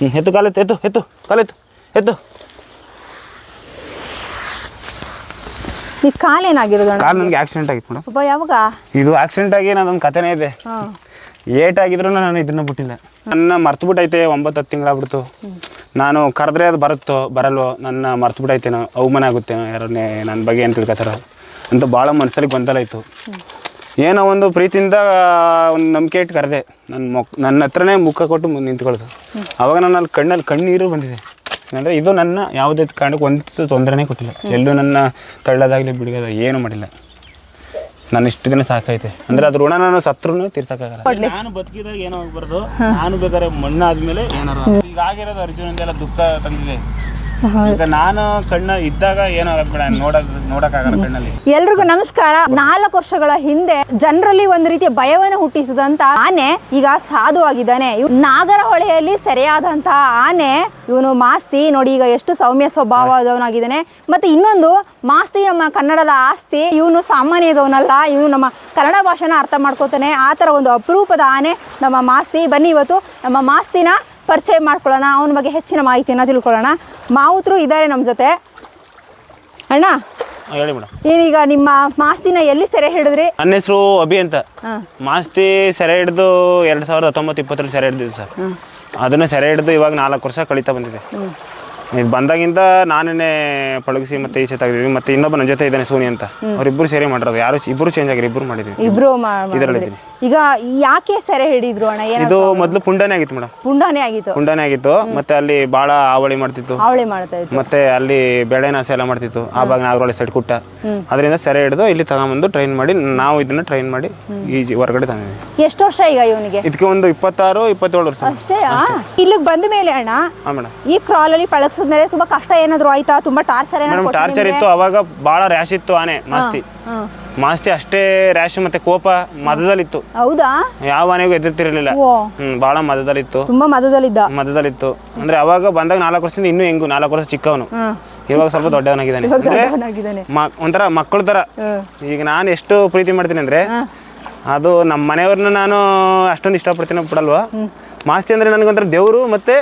ಹ್ಮ್, ಎತ್ತು ಕಾಲೆತ್ತು ಎತ್ತು ಎತ್ತು ಕಾಲೆತ್ತು ಎತ್ತು ಈ ಕಾಲೇನಾಗಿರೋದು ಕಾಲು ನನಗೆ ಆಕ್ಸಿಡೆಂಟ್ ಆಗಿತ್ತು ಮೇಡಮ್. ಪಾಪ ಯಾವಾಗ? ಇದು ಆಕ್ಸಿಡೆಂಟ್ ಆಗಿ ನಾನೊಂದು ಕಥೆನೇ ಇದೆ. ಹಾಂ. ಏಟ್ ಆಗಿದ್ರು ನಾನು ಇದನ್ನ ಬಿಟ್ಟಿಲ್ಲ. ನನ್ನ ಮರ್ತು ಬಿಟ್ಟೈತೆ ಒಂಬತ್ತು ಹತ್ತು ತಿಂಗಳಾಗ್ಬಿಡ್ತು. ನಾನು ಕರೆದ್ರೆ ಅದು ಬರುತ್ತೋ ಬರಲ್ವೋ ನನ್ನ ಮರ್ತು ಬಿಟ್ಟೈತೇನೋ ಅವಮಾನ ಆಗುತ್ತೆ ಯಾರನ್ನೇ ನನ್ನ ಬಗ್ಗೆ ಏನು ತಿಳ್ಕೊತಾರ ಅಂತ ಭಾಳ ಮನಸ್ಸಲ್ಲಿ ಗೊಂದಲ ಇತ್ತು. ಏನೋ ಒಂದು ಪ್ರೀತಿಯಿಂದ ಒಂದು ನಂಬಿಕೆ ಇಟ್ಟು ಕರೆದೆ. ನನ್ನ ಮೊಕ್ ನನ್ನ ಹತ್ರನೇ ಮುಖ ಕೊಟ್ಟು ಮುಂದೆ ನಿಂತ್ಕೊಳ್ತು ಅವಾಗ ನಾನು ಅಲ್ಲಿ ಕಣ್ಣಲ್ಲಿ ಕಣ್ಣೀರು ಬಂದಿದೆ. ಅಂದರೆ ಇದು ನನ್ನ ಯಾವುದೇ ಕಾರಣಕ್ಕೆ ಒಂದು ತೊಂದರೆನೇ ಕೊಟ್ಟಿಲ್ಲ. ಎಲ್ಲೂ ನನ್ನ ತಳ್ಳೋದಾಗಲಿ ಬಿಡಿಗೋದಾಗಲಿ ಏನು ಮಾಡಿಲ್ಲ. ನಾನು ಇಷ್ಟು ದಿನ ಸಾಕೈತೆ ಅಂದ್ರೆ ಅದ್ರ ಋಣ ನಾನು ಸತ್ರು ತೀರ್ಸಕ್ಕಾಗಲ್ಲ. ನಾನು ಬದುಕಿದಾಗ ಏನೋ ಆಗ್ಬಾರ್ದು. ನಾನು ಬೇಕಾದ್ರೆ ಮಣ್ಣಾದ್ಮೇಲೆ ಏನಾರು ಈಗ ಆಗಿರೋದು ಅರ್ಜುನಂದೆಲ್ಲ ದುಃಖ ತಂದಿದೆ. ಈಗ ನಾನು ಕಣ್ಣ ಇದ್ದಾಗ ನೋಡಕ್ ನೋಡಕ್ಕಾಗಲ್ಲ ಕಣ್ಣಲ್ಲಿ. ಎಲ್ರಿಗೂ ನಮಸ್ಕಾರ. ನಾಲ್ಕು ವರ್ಷಗಳ ಹಿಂದೆ ಜನರಲ್ಲಿ ಒಂದು ರೀತಿಯ ಭಯವನ್ನು ಹುಟ್ಟಿಸಿದಂತ ಆನೆ ಈಗ ಸಾಧುವಾಗಿದ್ದಾನೆ. ಇವ್ ನಾಗರಹೊಳೆಯಲ್ಲಿ ಸೆರೆಯಾದಂತಹ ಆನೆ ಇವನು ಮಾಸ್ತಿ. ನೋಡಿ ಈಗ ಎಷ್ಟು ಸೌಮ್ಯ ಸ್ವಭಾವದವನಾಗಿದ್ದಾನೆ. ಮತ್ತೆ ಇನ್ನೊಂದು ಮಾಸ್ತಿ ನಮ್ಮ ಕನ್ನಡದ ಆಸ್ತಿ. ಇವನು ಸಾಮಾನ್ಯದವನಲ್ಲ. ಇವನು ನಮ್ಮ ಕನ್ನಡ ಭಾಷೆನ ಅರ್ಥ ಮಾಡ್ಕೋತಾನೆ. ಆ ಥರ ಒಂದು ಅಪರೂಪದ ಆನೆ ನಮ್ಮ ಮಾಸ್ತಿ. ಬನ್ನಿ ಇವತ್ತು ನಮ್ಮ ಮಾಸ್ತಿನ ಪರಿಚಯ ಮಾಡ್ಕೊಳ್ಳೋಣ ಅವನ ಬಗ್ಗೆ ಹೆಚ್ಚಿನ ಮಾಹಿತಿಯನ್ನು ತಿಳ್ಕೊಳ್ಳೋಣ. ಮಾವುತರು ಇದ್ದಾರೆ ನಮ್ಮ ಜೊತೆ. ಅಣ್ಣ? ಹೇಳಿ ಮೇಡಮ್ ಏನೀಗ ನಿಮ್ಮ ಮಾಸ್ತಿನ ಎಲ್ಲಿ ಸೆರೆ ಹಿಡಿದ್ರಿ? ನನ್ನ ಹೆಸರು ಅಭಿ ಅಂತ. ಮಾಸ್ತಿ ಸೆರೆ ಹಿಡಿದು ಎರಡ್ ಸಾವಿರದ ಹತ್ತೊಂಬತ್ತು ಇಪ್ಪತ್ತರಲ್ಲಿ ಸೆರೆ ಹಿಡಿದಿದ್ದು ಸರ್. ಅದನ್ನ ಸೆರೆ ಹಿಡಿದು ಇವಾಗ ನಾಲ್ಕು ವರ್ಷ ಕಳೀತಾ ಬಂದಿದೆ. ಇದು ಬಂದಾಗಿಂದ ನಾನೇ ಪಳಗಿಸಿ ಮತ್ತೆ ಈಚೆ ತೆಗೆದಿದ್ವಿ ಮತ್ತೆ ಇನ್ನೊಬ್ಬ ನನ್ನ ಜೊತೆ ಇದ್ದಾನೆ ಸೋನಿ ಅಂತ. ಅವರಿಬ್ಬರು ಸೇರಿ ಮಾಡಿರೋದು. ಯಾರು ಇಬ್ಬರು ಚೇಂಜ್ ಆಗಿರಿ ಇಬ್ಬರು ಮಾಡಿದ್ವಿ. ಇಬ್ರು ಇದರಲ್ಲಿ. ಈಗ ಯಾಕೆ ಸೆರೆ ಹಿಡಿದ್ರು ಅಣ್ಣ? ಇದು ಮೊದಲು ಪುಂಡನೇ ಆಗಿತ್ತು ಮೇಡಮ್ ಪುಂಡಾನೆ ಆಗಿತ್ತು? ಪುಂಡನೇ ಆಗಿತ್ತು. ಮತ್ತೆ ಅಲ್ಲಿ ಬಾಳ ಆವಳಿ ಮಾಡ್ತಿತ್ತು. ಅವಳಿ ಮಾಡ್ತಾ ಇತ್ತು. ಮತ್ತೆ ಅಲ್ಲಿ ಬೆಳೆನಾಸ ಎಲ್ಲ ಮಾಡ್ತಿತ್ತು. ಆವಾಗ ನಾಗರಹೊಳೆ ಸೈಡ್ ಕುಟ್ಟ. ಅದರಿಂದ ಸೆರೆ ಹಿಡಿದು ಇಲ್ಲಿ ತಗೊಂಬಂದು ಟ್ರೈನ್ ಮಾಡಿ ನಾವು ಇದನ್ನ ಟ್ರೈನ್ ಮಾಡಿ ಈ ಜಿ- ಹೊರಗಡೆ ತಂದಿದ್ವಿ. ಎಷ್ಟು ವರ್ಷ ಈಗ ಇವನಿಗೆ? ಇದಕ್ಕೆ ಒಂದು ಇಪ್ಪತ್ತಾರು ಇಪ್ಪತ್ತೇಳು ವರ್ಷ. ಅಷ್ಟೇ? ಇಲ್ಲಿಗೆ ಬಂದ ಮೇಲೆ ಅಣ್ಣ ಹಾಂ ಮೇಡಮ್ ಈ ಕ್ರಾಲಲ್ಲಿ ಪಳಗಿಸಿದ್ಮೇಲೆ ತುಂಬಾ ಕಷ್ಟ ಏನಾದ್ರು ಆಯ್ತಾ? ತುಂಬಾ ಟಾರ್ಚರ್ ಮೇಡಮ್ ಏನಾದ್ರು ಟಾರ್ಚರ್ ಇತ್ತು ಅವಾಗ ಬಹಳ ರ್ಯಾಶ್ ಇತ್ತು ಆನೆ ಮಾಸ್ತಿ ಹ್ಮ್. ಮಾಸ್ತಿ ಅಷ್ಟೇ ರ್ಯಾಶ್ ಮತ್ತೆ ಕೋಪ ಮದದಲ್ಲಿತ್ತು. ಹೌದಾ? ಯಾವ ಮನೆಗೂ ಎದುರ್ತಿರಲಿಲ್ಲ ಓ. ಹ್ಮ್ ಭಾಳ ಮದದಲ್ಲಿತ್ತು. ತುಂಬಾ ಮದದಲ್ಲಿದ್ದ? ಮದದಲ್ಲಿತ್ತು. ಅಂದ್ರೆ ಅವಾಗ ಬಂದಾಗ ನಾಲ್ಕು ವರ್ಷದಿಂದ ಇನ್ನೂ ಹೆಂಗು ನಾಲ್ಕು ವರ್ಷ ಚಿಕ್ಕವನು. ಹ್ಮ್ ಇವಾಗ ಸ್ವಲ್ಪ ದೊಡ್ಡವನಾಗಿದ್ದಾನೆ. ಇವಾಗ ಅಂದ್ರೆ ದೊಡ್ಡವನಾಗಿದ್ದಾನೆ. ಮ- ಒಂಥರ ಮಕ್ಕಳ ತರ. ಹ್ಮ್ ಈಗ ನಾನು ಎಷ್ಟು ಪ್ರೀತಿ ಮಾಡ್ತೀನಿ ಅಂದ್ರೆ ಅದು ನಮ್ಮ ಮನೆಯವ್ರನ್ನ ನಾನು ಅಷ್ಟೊಂದು ಇಷ್ಟಪಡ್ತೀನಿ ಬಿಡಲ್ವಾ? ಮಾಸ್ತಿ ಅಂದ್ರೆ ನನಗೊಂಥರ ದೇವರು ಮತ್ತೆ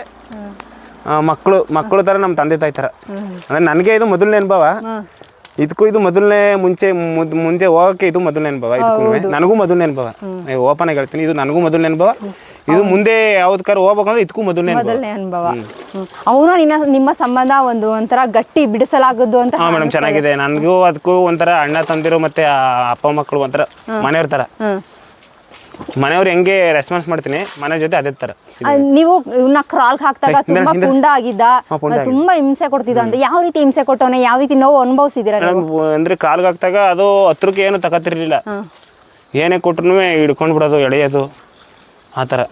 ಮಕ್ಕಳು ಮಕ್ಕಳು ಥರ ನಮ್ಮ ತಂದೆ ತಾಯಿ ಥರ ಅಂದ್ರೆ ನನಗೆ ಇದು ಮೊದಲನೇ ಅನುಭವ. ಇದಕ್ಕೂ ಇದು ಮೊದಲನೇ ಮುಂಚೆ ಮುದ್- ಮುಂದೆ ಹೋಗಕ್ಕೆ ಇದು ಮೊದಲನೇ ಅನುಭವ. ಇದಕ್ಕೂ ನನಗೂ ಮೊದಲನೇ ಅನುಭವ. ಓಪನ್ ಆಗಿ ಹೇಳ್ತೀನಿ. ಇದು ನನಗೂ ಮೊದಲನೇ ಅನುಭವ. ಇದು ಮುಂದೆ ಯಾವ್ದಕ್ಕಾರ ಹೋಗ್ಬೇಕಂದ್ರೆ ಇದಕ್ಕೂ ಮೊದಲನೇ ಅನುಭವ. ಮೊದಲನೇ ಅನುಭವ. ಅವನು ನಿನ್ನ ನಿಮ್ಮ ಸಂಬಂಧ ಒಂದು ಒಂಥರ ಗಟ್ಟಿ ಬಿಡಿಸಲಾಗದ್ದು ಅಂತ ಹಾ ಮೇಡಮ್ ಚೆನ್ನಾಗಿದೆ. ನನಗೂ ಅದಕ್ಕೂ ಒಂಥರ ಅಣ್ಣ ತಂದಿರೋ ಮತ್ತೆ ಆ ಅಪ್ಪ ಮಕ್ಕಳು ಒಂಥರ ಮನೆಯವ್ರ ಥರ ಹ್ಮ್. ಮನೆಯವ್ರು ಹೆಂಗೆ ರೆಸ್ಪಾನ್ಸ್ ಮಾಡ್ತೀನಿ ಮನೆ ಜೊತೆ ಅದೇ ತರ. ಆ, ನೀವು ಇವನ್ನ ಕ್ರಾಲ್ಗೆ ಹಾಕ್ದಾಗ ತುಂಬಾ ಕುಂಡ ಆಗಿದ್ದ ಹಾ, ಪುಂಡ ಆಗಿದ್ದ. ತುಂಬಾ ಹಿಂಸೆ ಕೊಡ್ತಿದ್ದ ಅಂತ. ಯಾವ ರೀತಿ ಹಿಂಸೆ ಕೊಟ್ಟವನೇ? ಯಾವ ರೀತಿ ನೋವು ಅನುಭವಿಸಿದಿರ ನೀವು? ಅಂದ್ರೆ ಕಾಲ್ಗೆ ಹಾಕ್ದಾಗ ಅದು ಹತ್ರಕ್ಕೆ ಏನು ತಗೋತಿರ್ಲಿಲ್ಲ ಏನೇ ಕೊಟ್ರು ಹಿಡ್ಕೊಂಡು ಬಿಡೋದು ಎಳೆಯೋದು ಆ ಬಹಳ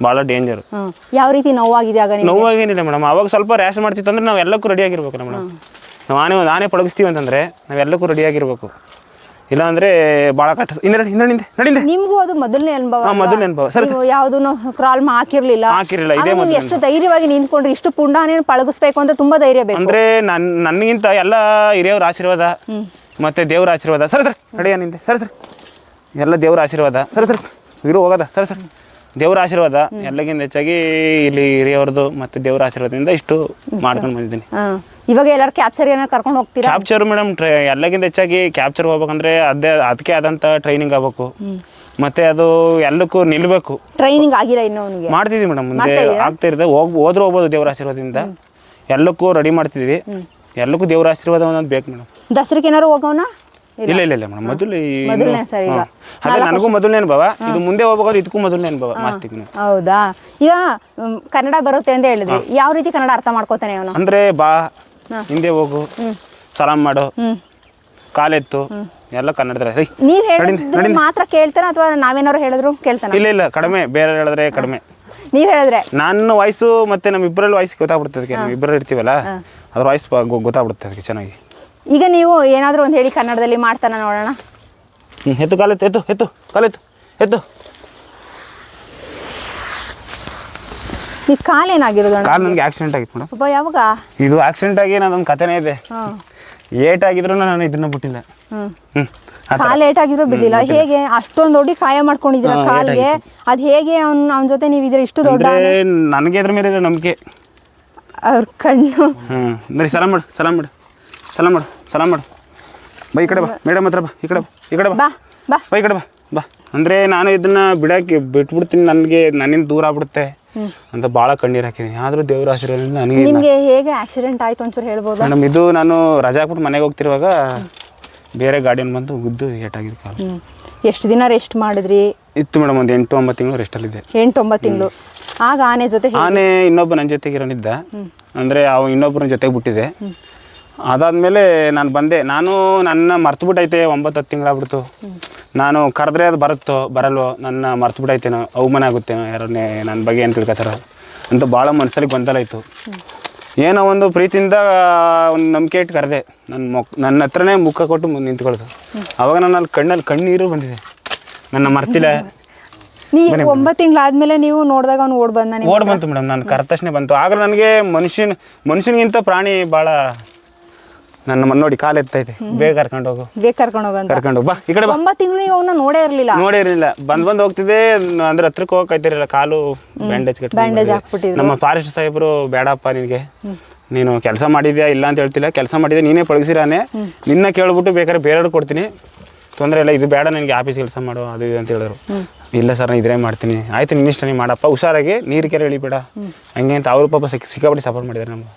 ಭಾಳ ಡೇಂಜರ್ ಹ್ಮ್ ಯಾವ ರೀತಿ ನೋವಾಗಿದೆ ಆಗ ನಿಮ್ಗೆ? ನೋವಾಗೇನಿಲ್ಲ ಮೇಡಮ್. ಅವಾಗ ಸ್ವಲ್ಪ ರ್ಯಾಶ್ ಮಾಡ್ತಿತ್ತು ಅಂದ್ರೆ ನಾವು ಎಲ್ಲಕ್ಕೂ ರೆಡಿ ಆಗಿರ್ಬೇಕು ಮೇಡಮ್. ನಾವು ಆನೆ ಆನೆ ಪಳಗಿಸ್ತೀವಿ ಅಂತಂದ್ರೆ ನಾವೆಲ್ಲಕ್ಕೂ ರೆಡಿ ಆಗಿರ್ಬೇಕು. ಇಲ್ಲಾಂದ್ರೆ ಬಹಳ ಕಷ್ಟ. ಹಿಂದೆ ನಡಿ, ಹಿಂದೆ ಹಿಂದೆ ನಡಿಂದೆ. ನಿಮ್ಗೂ ಅದು ಮೊದಲನೇ ಅನುಭವ ಹಾ, ಮೊದಲನೇ ಅನುಭವ. ಸರಿ, ನೀವು ಯಾವ್ದನ್ನು ಕ್ರಾಲ್ ಹಾಕಿರ್ಲಿಲ್ಲ. ಹಾಕಿರ್ಲಿಲ್ಲ, ಇದೇ ನೀವು ಎಷ್ಟು ಧೈರ್ಯವಾಗಿ ನಿಂತ್ಕೊಂಡ್ರಿ ಇಷ್ಟು ಪುಂಡಾನೇ ಪಳಗಿಸ್ಬೇಕು ಅಂತ ತುಂಬಾ ಧೈರ್ಯ ಬೇಕು. ಅಂದ್ರೆ ನನ್ ನನಗಿಂತ ಎಲ್ಲ ಹಿರಿಯವ್ರ ಆಶೀರ್ವಾದ ಮತ್ತೆ ದೇವ್ರ ಆಶೀರ್ವಾದ. ಸರಿ ಸರ್ ನಡೆಯ ನಿಂದೆ. ಸರಿ ಸರ್. ಎಲ್ಲ ದೇವ್ರ ಆಶೀರ್ವಾದ. ಸರಿ ಸರ್. ಇರು ಹೋಗೋದ. ಸರಿ ಸರ್. ದೇವ್ರ ಆಶೀರ್ವಾದ. ಎಲ್ಲಗಿಂತ ಹೆಚ್ಚಾಗಿ ಇಲ್ಲಿ ಹಿರಿಯವ್ರದ್ದು ಮತ್ತೆ ದೇವ್ರ ಆಶೀರ್ವಾದದಿಂದ ಇಷ್ಟು ಮಾಡ್ಕೊಂಡು ಬಂದಿದ್ದೀನಿ. ಇವಾಗ ಎಲ್ಲರೂ ಕ್ಯಾಪ್ಚರ್ ಏನಾರು ಕರ್ಕೊಂಡು ಹೋಗ್ತೀರಾ? ಕ್ಯಾಪ್ಚರ್ ಮೇಡಮ್ ಟ್ರೈ ಎಲ್ಲಗಿಂತ ಹೆಚ್ಚಾಗಿ ಕ್ಯಾಪ್ಚರ್ ಹೋಗ್ಬೇಕಂದ್ರೆ ಅದೇ ಅದಕ್ಕೆ ಆದಂಥ ಟ್ರೈನಿಂಗ್ ಆಗ್ಬೇಕು. ಮತ್ತೆ ಅದು ಎಲ್ಲಕ್ಕೂ ನಿಲ್ಬೇಕು. ಟ್ರೈನಿಂಗ್ ಆಗಿಲ್ಲ ಇನ್ನು ಅವನಿಗೆ? ಮಾಡ್ತಿದ್ವಿ ಮೇಡಮ್ ಮುಂದೆ ಆಗ್ತಾ ಇರ್ತದೆ. ಹೋಗ್ ಹೋದ್ರೂ ಹೋಗ್ಬೋದು ದೇವರ ಆಶೀರ್ವಾದದಿಂದ. ಎಲ್ಲಕ್ಕೂ ರೆಡಿ ಮಾಡ್ತಿದ್ವಿ. ಎಲ್ಲಕ್ಕೂ ದೇವರ ಆಶೀರ್ವಾದ ಒಂದೊಂದು ಬೇಕು ಮೇಡಮ್ ದಸರಕ್ಕೆ ಏನಾರು ಹೋಗೋಣ ಇಲ್ಲ. ಇಲ್ಲ ಇಲ್ಲ ಮೇಡಮ್ ಮೊದಲು ಮೊದಲನೇ ಸರಿ ಈಗ. ಅದೇ ನನಗೂ ಮೊದಲನೇ ಅನುಭವ. ಇದು ಮುಂದೆ ಹೋಗ್ಬೇಕಾದ್ರೆ ಇದಕ್ಕೂ ಮೊದಲನೇ ಅನುಭವ. ಮಾಸ್ತಿಗೂ ಹೌದಾ? ಈಗ ಕನ್ನಡ ಬರುತ್ತೆ ಅಂತ ಹೇಳಿದ್ರಿ. ಯಾವ ರೀತಿ ಕನ್ನಡ ಅರ್ಥ ಮಾಡ್ಕೋತಾನೆ ಅವನು? ಅಂದ್ರೆ ಬಾ ಹಿಂದೆ ಹೋಗು. ಸಲಾಮ್ ಮಾಡು. ಕಾಲೆತ್ತು. ಎಲ್ಲ ಕನ್ನಡದ್ರೆ ರೀ ನೀವ್ ಹೇಳಿದ್ರು ಮಾತ್ರ ಕೇಳ್ತಾನ ಅಥವಾ ನಾವೇನಾದ್ರು ಹೇಳಿದ್ರು ಕೇಳ್ತಾನೆ ಇಲ್ಲ ಇಲ್ಲ. ಕಡಿಮೆ. ಬೇರೆ ಹೇಳಿದ್ರೆ ಕಡಿಮೆ. ನೀವ್ ಹೇಳಿದ್ರೆ? ನನ್ನ ವಾಯ್ಸು ಮತ್ತೆ ನಮ್ ಇಬ್ಬರಲ್ಲಿ ವಾಯ್ಸ್ ಗೊತ್ತಾಗ್ಬಿಡ್ತದೆ ನಾವು ಇಬ್ಬರು ಇರ್ತೀವಲ್ಲ? ಅದ್ರ ವಾಯ್ಸ್ ಗೊತ್ತಾಗ್ಬಿಡುತ್ತೆ ಅದಕ್ಕೆ ಚೆನ್ನಾಗಿ. ಈಗ ನೀವು ಏನಾದ್ರು ಒಂದು ಹೇಳಿ ಕನ್ನಡದಲ್ಲಿ ಮಾಡ್ತಾನ ನೋಡೋಣ? ಹೆತ್ತು ಎತ್ತು ಕಾಲೆತ್ತು ಎತ್ತು ಎತ್ತು ಕಾಲೆತ್ತು ಎತ್ತು. ಈ ಕಾಲೇನಾಗಿರೋದು ಏನಾಗಿರೋದು ಕಾಲು ನನಗೆ ಆಕ್ಸಿಡೆಂಟ್ ಆಗಿತ್ತು ಮೇಡಮ್. ಅಪ್ಪ ಯಾವಾಗ? ಇದು ಆಕ್ಸಿಡೆಂಟ್ ಆಗಿ ನಾನೊಂದು ಕಥೆನೇ ಇದೆ. ಹ್ಮ್ ಏಟ್ ಆಗಿದ್ರು ನಾನು ಇದನ್ನ ಬಿಟ್ಟಿಲ್ಲ. ಹ್ಞೂ ಕಾಲ್ ಏಟಾಗಿದ್ರು ಬಿಡ್ಲಿಲ್ಲ ಹೇಗೆ ಅಷ್ಟೊಂದು ದೊಡ್ಡ ಕಾಯ ಮಾಡ್ಕೊಂಡಿದ್ರ ಕಾಲಿಗೆ? ಅದ್ ಹೇಗೆ ಅವ್ನ್ ಅವ್ನ ಜೊತೆ ನೀವು ಇದ್ರೆ ಇಷ್ಟು ದೊಡ್ಡ ಅಂದ್ರೆ ನನಗೆ ಅದ್ರ ಮೇಲೆ ನಂಬಿಕೆ. ಅವ್ರ ಕಣ್ಣು. ಹ್ಞೂ ಬರೀ ಸಲಾಮ್ ಮಾಡು ಸಲಾಮ್ ಮಾಡು. ಸಲಾಮ್ ಮಾಡು ಸಲಾಮ್ ಮಾಡು. ಬಾ ಈ ಕಡೆ ಬಾ. ಮೇಡಮ್ ಹತ್ರ ಬಾ ಈ ಕಡೆ ಬಾ ಈ ಕಡೆ ಬಾ. ಬಾ ಬಾ. ಬಾ ಈ ಕಡೆ ಬಾ ಬಾ. ಅಂದರೆ ನಾನು ಇದನ್ನ ಬಿಡಕ್ಕೆ ಬಿಟ್ಬಿಡ್ತೀನಿ. ನನಗೆ ನನ್ನಿಂದ ದೂರ ಆಗ್ಬಿಡುತ್ತೆ. ಅಂತ ಭಾಳ ಕಣ್ಣೀರು ಹಾಕಿದೀನಿ. ಆದರೂ ದೇವ್ರ ಆಶೀರ್ವಾದದಿಂದ ನನಗೆ ನಿಮಗೆ ಹೇಗೆ ಆಕ್ಸಿಡೆಂಟ್ ಆಯ್ತು ಒಂಚೂರು ಹೇಳ್ಬೋದು? ಮೇಡಮ್ ಇದು ನಾನು ರಜಾ ಹಾಕ್ಬಿಟ್ಟು ಮನೆಗೆ ಹೋಗ್ತಿರುವಾಗ ಬೇರೆ ಗಾಡಿಯನ್ನು ಬಂದು ಗುದ್ದು ಏಟಾಗಿದ್ದು ಕಾಲು. ಎಷ್ಟು ದಿನ ರೆಸ್ಟ್ ಮಾಡಿದ್ರಿ? ಇತ್ತು ಮೇಡಮ್ ಒಂದು ಎಂಟು ಒಂಬತ್ತು ತಿಂಗಳು ರೆಸ್ಟಲ್ಲಿದ್ದೆ ಎಂಟು ಒಂಬತ್ತು ತಿಂಗಳು. ಆಗ ಆನೆ ಜೊತೆ? ಆನೆ ಇನ್ನೊಬ್ಬ ನನ್ನ ಜೊತೆಗೆ ಇರೋನಿದ್ದ ಅಂದರೆ ಅವ ಇನ್ನೊಬ್ಬರ ಜೊತೆಗೆ ಬಿಟ್ಟಿದೆ ಅದಾದಮೇಲೆ ನಾನು ಬಂದೆ. ನಾನು ನನ್ನ ಮರ್ತು ಬಿಟ್ಟೈತೆ ಒಂಬತ್ತು ಹತ್ತು ತಿಂಗಳಾಗ್ಬಿಡ್ತು. ನಾನು ಕರೆದ್ರೆ ಅದು ಬರುತ್ತೋ ಬರಲ್ವೋ ನನ್ನ ಮರ್ತು ಬಿಟ್ಟೈತೇನೋ ಅವಮಾನ ಆಗುತ್ತೇನೋ ಯಾರನ್ನೇ ನನ್ನ ಬಗ್ಗೆ ಏನು ತಿಳ್ಕೊತಾರೋ ಅಂತ ಭಾಳ ಮನಸ್ಸಲ್ಲಿ ಗೊಂದಲ ಇತ್ತು. ಏನೋ ಒಂದು ಪ್ರೀತಿಯಿಂದ ಒಂದು ನಂಬಿಕೆ ಇಟ್ಟು ಕರೆದೆ. ನನ್ನ ಮೊಕ್ ನನ್ನ ಹತ್ರನೇ ಮುಖ ಕೊಟ್ಟು ಮುಂದೆ ನಿಂತ್ಕೊಳ್ಳೋದು. ಅವಾಗ ನನ್ನ ಅಲ್ಲಿ ಕಣ್ಣಲ್ಲಿ ಕಣ್ಣೀರು ಬಂದಿದೆ. ನನ್ನ ಮರ್ತಿಲ್ಲ. ನೀವು ಒಂಬತ್ತು ತಿಂಗಳಾದ್ಮೇಲೆ ನೀವು ನೋಡಿದಾಗ ಅವ್ನು ಓಡ್ ಬಂದ ಓಡ್ ಬಂತು ಮೇಡಮ್. ನಾನು ಕರೆದ ತಕ್ಷಣ ಬಂತು. ಆಗ ನನಗೆ ಮನುಷ್ಯನ ಮನುಷ್ಯನಿಗಿಂತ ಪ್ರಾಣಿ ಭಾಳ ನನ್ನ ಮನ್ ನೋಡಿ ಕಾಲು ಎತ್ತೈತೆ ಬೇಗ ಕರ್ಕೊಂಡು ಹೋಗು. ಬೇಗ ಕರ್ಕೊಂಡು ಹೋಗಂತ ಕರ್ಕೊಂಡು ಹೋಗ್. ಬಾ ಈ ಕಡೆ ಬಾ. ಒಂಬತ್ತು ತಿಂಗಳು ನೀವು ಅವನ್ನ ನೋಡೇ ಇರ್ಲಿಲ್ಲ. ನೋಡೇ ಇರಲಿಲ್ಲ. ಬಂದ್ ಬಂದ್ ಹೋಗ್ತಿದೆ ಅಂದ್ರೆ ಹತ್ರಕ್ಕೆ ಹೋಗಕ್ಕಾಯ್ತಿರಲಿಲ್ಲ ಕಾಲು ಬ್ಯಾಂಡೇಜ್ ಬ್ಯಾಂಡೇಜ್ ಹಾಕ್ಬಿಟ್ಟಿದ್ರು. ನಮ್ಮ ಫಾರೆಸ್ಟ್ ಸಾಹೇಬರು ಬೇಡಪ್ಪ ನಿನಗೆ. ನೀನು ಕೆಲಸ ಮಾಡಿದ್ಯಾ ಇಲ್ಲ ಅಂತ ಹೇಳ್ತಿಲ್ಲ. ಕೆಲಸ ಮಾಡಿದ್ಯಾ ನೀನೇ ಪಳಗಿಸಿರಾನೆ. ನಿನ್ನ ಕೇಳ್ಬಿಟ್ಟು ಬೇಕಾದ್ರೆ ಬೇರೆಯವ್ರಿಗೆ ಕೊಡ್ತೀನಿ. ತೊಂದರೆ ಇಲ್ಲ ಇದು ಬೇಡ ನನಗೆ ಆಫೀಸ್ ಕೆಲಸ ಮಾಡು ಅದು ಇದು ಅಂತ ಹೇಳಿದ್ರು. ಇಲ್ಲ ಸರ್ ನಾನು ಇದ್ರೇ ಮಾಡ್ತೀನಿ. ಆಯ್ತು ನಿನ್ನಿಷ್ಟ ನೀವು ಮಾಡಪ್ಪ. ಹುಷಾರಾಗಿ ನೀರು ಕೆರೆ ಇಳಿಬೇಡ. ಹಂಗೆ ಅಂತ ಅವ್ರು ಪಾಪ ಸಿಕ್ ಸಿಕ್ಕಾಪಟ್ಟೆ ಸಪೋರ್ಟ್ ಮಾಡಿದ್ದಾರೆ ನಮ್ಗೆ.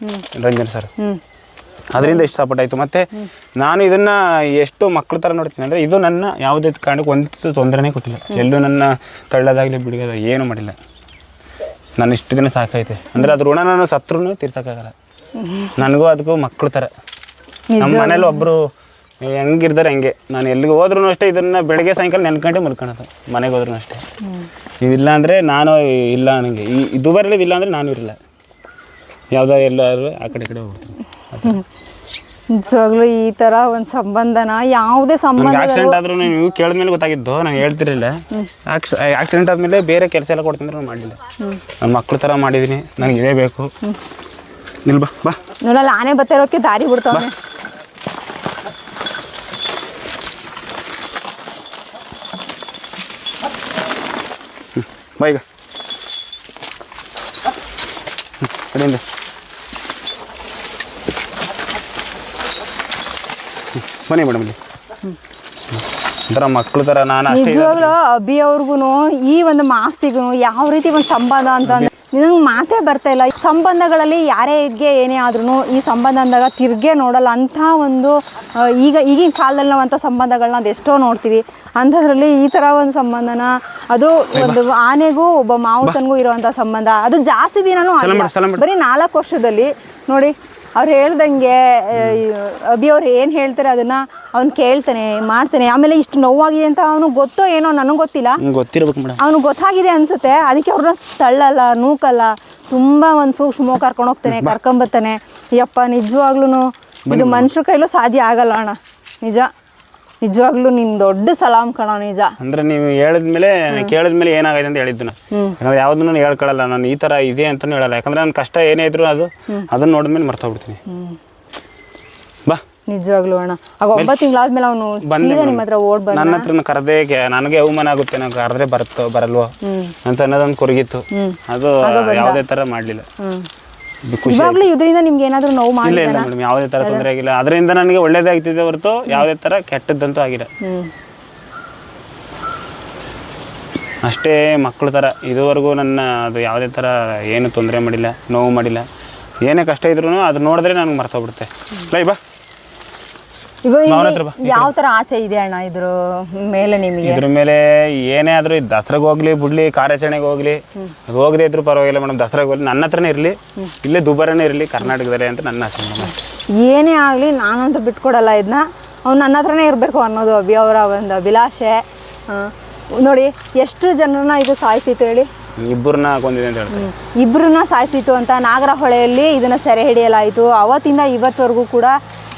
ರಂಜನ್ ಸರ್. ಅದರಿಂದ ಇಷ್ಟಪಟ್ಟಾಯಿತು. ಮತ್ತು ನಾನು ಇದನ್ನು ಎಷ್ಟು ಮಕ್ಕಳ ಥರ ನೋಡ್ತೀನಿ. ಅಂದರೆ ಇದು ನನ್ನ ಯಾವುದೇ ಕಾರಣಕ್ಕೆ ಒಂದು ತೊಂದರೆನೇ ಕೊಟ್ಟಿಲ್ಲ. ಎಲ್ಲೂ ನನ್ನ ತಳ್ಳೋದಾಗಲಿ ಬಿಡಿಗೋದ ಏನೂ ಮಾಡಿಲ್ಲ. ನಾನು ಇಷ್ಟು ದಿನ ಸಾಕೈತೆ ಅಂದರೆ ಅದ್ರ ಋಣ ನಾನು ಸತ್ರೂ ತೀರ್ಸೋಕ್ಕಾಗಲ್ಲ. ನನಗೂ ಅದಕ್ಕೂ ಮಕ್ಕಳ ಥರ ನಮ್ಮ ಮನೇಲಿ ಒಬ್ಬರು ಹೆಂಗಿರ್ತಾರೆ ಹಂಗೆ. ನಾನು ಎಲ್ಲಿಗೆ ಹೋದ್ರೂ ಅಷ್ಟೇ ಇದನ್ನು ಬೆಳಗ್ಗೆ ಸಾಯಂಕಾಲ ನೆನ್ಕೊಂಡೆ ಮಲ್ಕೊಳೋದು. ಮನೆಗೆ ಹೋದ್ರೂ ಅಷ್ಟೇ. ಇದಿಲ್ಲ ಅಂದರೆ ನಾನು ಇಲ್ಲ ನನಗೆ. ಈ ದುಬಾರಿಲ್ಲ ಇಲ್ಲ ಅಂದರೆ ನಾನು ಇರಲ್ಲ. ಯಾವುದೋ ಎಲ್ಲಾದ್ರು ಆ ಕಡೆ ಕಡೆ ಹೋಗ್ತೀನಿ ನಿಜವಾಗ್ಲೂ ಈ ತರ ಒಂದ್ ಸಂಬಂಧನ ಯಾವುದೇ ನನಗೆ ಸಂಬಂಧ ಆಕ್ಸಿಡೆಂಟ್ ಆದ್ರೂ ನೀವು ಕೇಳಿದ್ಮೇಲೆ ಗೊತ್ತಾಗಿದ್ದು ನಾನು ಹೇಳ್ತಿರಲಿಲ್ಲ. ಆಕ್ಸಿಡೆಂಟ್ ಆದಮೇಲೆ ಬೇರೆ ಕೆಲಸ ಎಲ್ಲ ಕೊಡ್ತೀನಿ ನಾನು ಮಾಡಲಿಲ್ಲ ನನ್ನ ಮಕ್ಳ ಥರ ಮಾಡಿದ್ದೀನಿ ನನಗೆ ಇದೇ ಬೇಕು. ನಿಲ್ ಬಾ ಬಾ. ನೋಡಲ್ಲ ಆನೆ ಬರ್ತಾ ಇರೋದಕ್ಕೆ ದಾರಿ ಬಿಡ್ತಾವೆ ಬಾ. ಈಗ. ಕಡೆಯಿಂದ. ಬನ್ನಿ ಮೇಡಮ್ ಇಲ್ಲಿ. ಒಂಥರ ಮಕ್ಳ ಥರ ನಾನು ಅಷ್ಟೇ ನಿಜವಾಗ್ಲೂ ಅಭಿ ಅವ್ರಿಗೂ ಈ ಒಂದು ಮಾಸ್ತಿಗೂ ಯಾವ ರೀತಿ ಒಂದು ಸಂಬಂಧ ಅಂತಂದ್ರೆ ನಿನಗೆ ಮಾತೇ ಬರ್ತಾ ಇಲ್ಲ. ಸಂಬಂಧಗಳಲ್ಲಿ ಯಾರೇಗೆ ಏನೇ ಆದ್ರೂ ಈ ಸಂಬಂಧ ಅಂದಾಗ ತಿರ್ಗೆ ನೋಡಲ್ಲ. ಅಂಥ ಒಂದು ಈಗ ಈಗಿನ ಕಾಲದಲ್ಲಿ ನಾವು ಅಂಥ ಸಂಬಂಧಗಳನ್ನ ಅದೆಷ್ಟೋ ನೋಡ್ತೀವಿ. ಅಂಥದ್ರಲ್ಲಿ ಈ ಥರ ಒಂದು ಸಂಬಂಧನ ಅದು ಒಂದು ಆನೆಗೂ ಒಬ್ಬ ಮಾವುತನಿಗೂ ಇರುವಂಥ ಸಂಬಂಧ. ಅದು ಜಾಸ್ತಿ ದಿನನೂ ಬರೀ ನಾಲ್ಕು ವರ್ಷದಲ್ಲಿ ನೋಡಿ ಅವ್ರು ಹೇಳ್ದಂಗೆ ಅಬಿ ಅಭಿ ಅವ್ರು ಏನು ಹೇಳ್ತಾರೆ ಅದನ್ನ ಅವ್ನು ಕೇಳ್ತಾನೆ ಮಾಡ್ತಾನೆ. ಆಮೇಲೆ ಇಷ್ಟು ನೋವಾಗಿದೆ ಅಂತ ಅವನು ಗೊತ್ತೋ ಏನೋ ನನಗೆ ಗೊತ್ತಿಲ್ಲ. ಗೊತ್ತಿರಬೇಕು ಮೇಡಮ್. ಅವನು ಗೊತ್ತಾಗಿದೆ ಅನಿಸುತ್ತೆ. ಅದಕ್ಕೆ ಅವ್ರನ್ನ ತಳ್ಳಲ್ಲ ನೂಕಲ್ಲ. ತುಂಬ ಒಂದು ಸೂಕ್ಷ್ಮ ಕರ್ಕೊಂಡು ಹೋಗ್ತಾನೆ ಕರ್ಕೊಂಬರ್ತಾನೆ ಯಪ್ಪ ನಿಜವಾಗ್ಲೂ ಇದು ಮನುಷ್ಯರ ಕೈಲೂ ಸಾಧ್ಯ ಆಗಲ್ಲ ಅಣ್ಣ. ನಿಜ. ನಿಜವಾಗ್ಲೂ ನಿನ್ ದೊಡ್ಡ ಸಲಾಮ್ ಕಣ ನಿಜ. ಅಂದ್ರೆ ನೀವು ಹೇಳಿದ್ಮೇಲೆ ಕೇಳಿದ್ಮೇಲೆ ಏನಾಗೈತೆ ಅಂತ ಹೇಳಿದ್ದು ನಾನು. ಯಾವ್ದನ್ನು ಹೇಳ್ಕೊಳ್ಳಲ್ಲ ನಾನು ಈ ತರ ಇದೆ ಅಂತ ಹೇಳಲ್ಲ. ಯಾಕಂದ್ರೆ ನನ್ನ ಕಷ್ಟ ಏನೇ ಇದ್ರು ಅದು ಅದನ್ನ ನೋಡಿದ್ಮೇಲೆ ಮರ್ತೋಗ್ಬಿಡ್ತೀನಿ. ಬಾ. ನಿಜವಾಗ್ಲೂ ಅಣ್ಣ. ಆಗ ಒಂಬತ್ತು ತಿಂಗಳಾದ್ಮೇಲೆ ಅವನು ಸೀದಾ. ನಿಮ್ಮ ಹತ್ರ ಓಡ್ ಬಂದ. ನನ್ನ ಹತ್ರ ಕರೆದೇ ನನಗೆ ಅವಮಾನ ಆಗುತ್ತೆ ನಾನು ಕರೆದ್ರೆ ಬರುತ್ತೋ ಬರಲ್ವೋ ಅಂತ ಅನ್ನೋದೊಂದು ಕೊರಗಿತ್ತು. ಅದು ಯಾವುದೇ ತರ ಮಾಡಲಿಲ್ಲ. ಇವಾಗ್ಲೂ ಇದರಿಂದ ನಿಮ್ಗೆ ಏನಾದ್ರೂ ನೋವು ಇಲ್ಲ ಇಲ್ಲ ಮೇಡಮ್ ಯಾವುದೇ ಥರ ತೊಂದರೆ ಆಗಿಲ್ಲ. ಅದರಿಂದ ನನಗೆ ಒಳ್ಳೇದೇ ಆಗ್ತಿದೆ ಹೊರತು ಯಾವುದೇ ಥರ ಕೆಟ್ಟದ್ದಂತೂ ಆಗಿಲ್ಲ. ಅಷ್ಟೇ ಮಕ್ಕಳ ಥರ. ಇದುವರೆಗೂ ನನ್ನ ಅದು ಯಾವುದೇ ಥರ ಏನು ತೊಂದರೆ ಮಾಡಿಲ್ಲ ನೋವು ಮಾಡಿಲ್ಲ. ಏನೇ ಕಷ್ಟ ಇದ್ರೂ ಅದು ನೋಡಿದ್ರೆ ನನಗೆ ಮರ್ತೋಗ್ಬಿಡುತ್ತೆ. ಲೈ ಬಾ ಇವಾಗ ಮಾವನ ಹತ್ರ ಬಾ, ಯಾವ ತರ ಆಸೆ ಇದೆ ಅಣ್ಣ ಇದ್ರ ಮೇಲೆ ನಿಮಗೆ? ಇದ್ರ ಮೇಲೆ ಏನೇ ಆದ್ರೂ ದಸರಾಗ ಹೋಗ್ಲಿ ಬಿಡ್ಲಿ ಕಾರ್ಯಾಚರಣೆಗೆ ಹೋಗ್ಲಿ ಹೋಗದೆ ಇದ್ರು ಪರವಾಗಿಲ್ಲ ಮೇಡಮ್. ದಸರಾಗ ಹೋಗ್ಲಿ. ನನ್ನ ಹತ್ರನೇ ಇರಲಿ. ಇಲ್ಲೇ ದುಬಾರನೇ ಇರಲಿ ಕರ್ನಾಟಕದಲ್ಲಿ ಅಂತ ನನ್ನ ಆಸೆ ಮೇಡಮ್ ಏನೇ ಆಗ್ಲಿ ನಾನಂತೂ ಬಿಟ್ಕೊಡಲ್ಲ ಇದನ್ನ ಅವ್ನು ನನ್ನ ಹತ್ರನೇ ಇರಬೇಕು ಅನ್ನೋದು ಅಭಿ ಅವರ ಒಂದು ಅಭಿಲಾಷೆ. ನೋಡಿ ಎಷ್ಟು ಜನರನ್ನ ಇದು ಸಾಯಿಸಿತ್ತು ಹೇಳಿ? ಇಬ್ಬರನ್ನ ಕೊಂದಿದೆ ಅಂತ ಹೇಳ್ತಾರೆ. ಇಬ್ಬರನ್ನ ಸಾಯಿಸಿತು ಅಂತ ನಾಗರಹೊಳೆಯಲ್ಲಿ ಇದನ್ನ ಸೆರೆ ಹಿಡಿಯಲಾಯಿತು. ಅವತ್ತಿಂದ ಇವತ್ತವರೆಗೂ ಕೂಡ